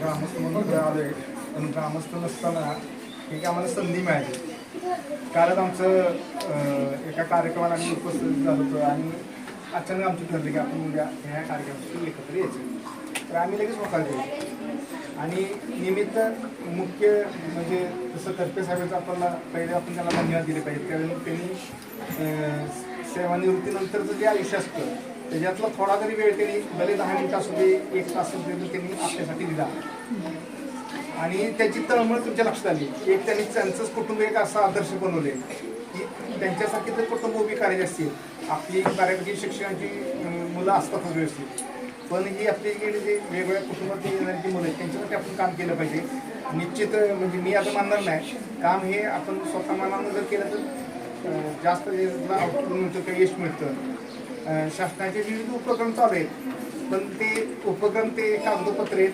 म्हणून आलो आहे पण ग्रामस्थ नसताना एक आम्हाला संधी मिळाली. कारण आमचं एका कार्यक्रमाला आम्ही उपस्थित झालो होतो आणि अचानक आमची ठरली की आपण उद्या ह्या कार्यक्रमासाठी एकत्र यायचं. तर आम्ही लगेच होकार दिली आणि निमित्त मुख्य म्हणजे जसं तर्फे साहेबांचं आपल्याला पहिले आपण त्यांना धन्यवाद दिले पाहिजे कारण त्यांनी सेवानिवृत्तीनंतरचं जे आयुष्य असतं त्याच्यातला थोडा तरी वेळ त्यांनी भले दहा मिनिटं असू दे एक तास असू दे त्यांनी आपल्यासाठी दिला. आणि त्याची तळमळ तुमच्या लक्षात आली. एक त्यांनी त्यांचंच कुटुंब एक असा आदर्श बनवले की त्यांच्यासारखी जर कुटुंब उभी करायची असतील. आपली बऱ्यापैकी शिक्षणाची मुलं मुलं असतातच व्यवस्थित पण ही आपली जे म्हणजे वेगवेगळ्या कुटुंबात येणारी जी मुलं आहेत त्यांच्यासाठी आपण काम केलं पाहिजे. निश्चित म्हणजे मी आता मानणार नाही. काम हे आपण स्वतः मानानं जर केलं तर जास्त आउटपुट यश मिळतं. शासनाचे विविध उपक्रम चालू आहेत. पण ते उपक्रम ते कागदोपत्र आहेत.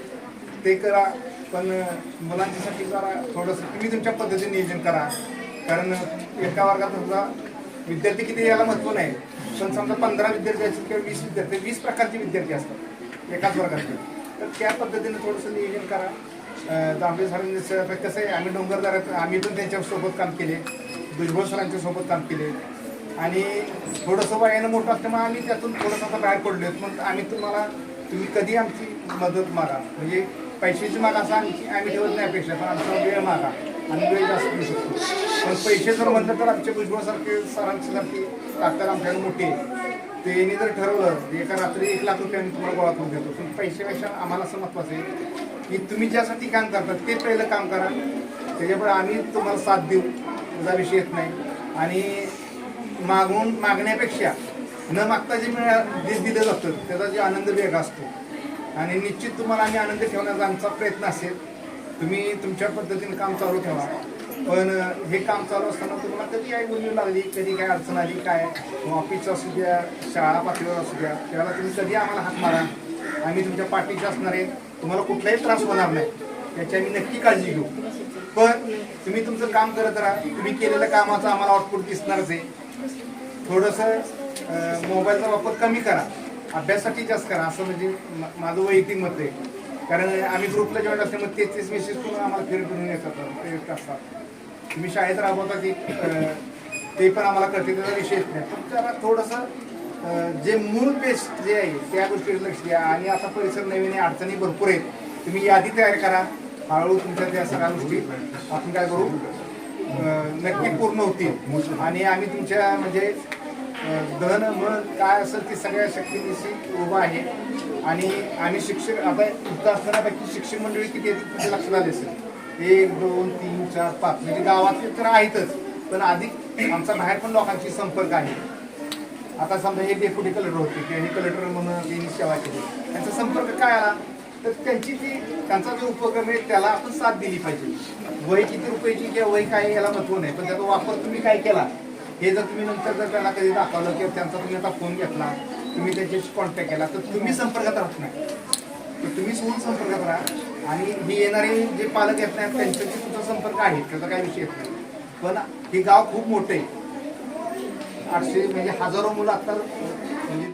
ते करा पण मुलांच्यासाठी जरा थोडंसं तुम्ही तुमच्या पद्धतीने नियोजन करा. कारण एका वर्गात समजा विद्यार्थी किती याला महत्त्व नाही. पण समजा पंधरा विद्यार्थी असतील किंवा वीस विद्यार्थी वीस प्रकारचे विद्यार्थी असतात एकाच वर्गातले. तर त्या पद्धतीने थोडंसं नियोजन करा. अं, सरांनी कसं आहे आम्ही डोंगरदारात आम्ही पण त्यांच्यासोबत काम केले. भुजबळ सरांच्या सोबत काम केले. आणि थोडंसं वयानं मोठं असल्यामुळे आम्ही त्यातून थोडंसं आता बाहेर पडलो पण आम्ही तुम्हाला तुम्ही कधी आमची मदत मागा? म्हणजे पैशाची मागा असं आमची आम्ही ठेवत नाही अपेक्षा पण आमचा वेळ मागा. आणि वेळ जास्त देऊ शकतो. पण पैसे जर म्हणलं तर आमच्या भुजबळसारखे सरांची सारखी ताकद आमच्याकडे मोठी आहे. त्यांनी जर ठरवलं एका रात्री एक लाख रुपये आम्ही तुम्हाला गोळा करून देतो. पण पैशापेक्षा आम्हाला असं महत्त्वाचं आहे की तुम्ही ज्यासाठी काम करतात ते पहिलं काम करा. त्याच्यामुळे आम्ही तुम्हाला साथ देऊ. तुझा विषय येत नाही. आणि मागून मागण्यापेक्षा न मागता जे मिळा दिलं जातं त्याचा जे आनंद वेगळा असतो. आणि निश्चित तुम्हाला आम्ही आनंद ठेवण्याचा आमचा प्रयत्न असेल. तुम्ही तुमच्या पद्धतीने काम चालू ठेवा. पण हे काम चालू असताना तुम्हाला कधी काही बोलू लागली? कधी काय अडचण आली? काय? ऑफिस असू द्या शाळा पातळीवर असू द्या त्याला तुम्ही कधी आम्हाला हात मारा? आम्ही तुमच्या पाठीचे असणार आहे. तुम्हाला कुठलाही त्रास होणार नाही. याची आम्ही नक्की काळजी घेऊ. पण तुम्ही तुमचं काम करत राहा. तुम्ही केलेल्या कामाचं आम्हाला आउटपुट दिसणारच आहे. थोडंसं मोबाईलचा वापर कमी करा. अभ्यासासाठी जास्त करा. असं म्हणजे माझं वैयक्तिक मत आहे. कारण आम्ही ग्रुपला जॉईन असल्यामुळे तेच तेच मेसेज करून आम्हाला फिर फिरून येतात. येत असतात. तुम्ही शाळेत राबवता की ते पण आम्हाला कळते त्याचा विशेष नाही. पण त्याला थोडंसं जे मूळ बेस्ट जे आहे त्या गोष्टीकडे लक्ष द्या. आणि आता परिसर नवीन आहे अडचणी भरपूर आहेत. तुम्ही यादी तयार करा. हळूहळू तुमच्या त्या सगळ्या गोष्टी आपण काय करू? नक्की पूर्ण होतील. आणि आम्ही तुमच्या म्हणजे धन मन काय असेल ते सगळ्या शक्तीशी उभा आहे. आणि आम्ही शिक्षक आता इथं असतानापैकी शिक्षक मंडळी किती येतील तुमच्या लक्षात आले असेल? एक दोन तीन चार पाच. म्हणजे गावातले तर आहेतच पण अधिक आमचा बाहेर पण लोकांशी संपर्क आहे. आता समजा हे डेप्युटी कलेक्टर होते किंवा हे कलेक्टर म्हणून त्यांनी सेवा केली. त्यांचा संपर्क काय आला? तर त्यांची जी त्यांचा जो उपक्रम आहे त्याला आपण साथ दिली पाहिजे. वय किती रुपयाची किंवा वय काय याला महत्त्व नाही पण त्याचा वापर तुम्ही काय केला? हे जर तुम्ही नंतर जर त्याला कधी दाखवलं किंवा त्यांचा तुम्ही आता फोन घेतला तुम्ही त्यांच्याशी कॉन्टॅक्ट केला तर तुम्ही संपर्कात राहत नाही. तर तुम्ही सोडून संपर्कात राहा. आणि हे येणारे जे पालक येत नाहीत त्यांच्याशी सुद्धा संपर्क आहे त्याचा काही विषय येत नाही. पण हे गाव खूप मोठं आहे. आठशे म्हणजे हजारो मुलं आता म्हणजे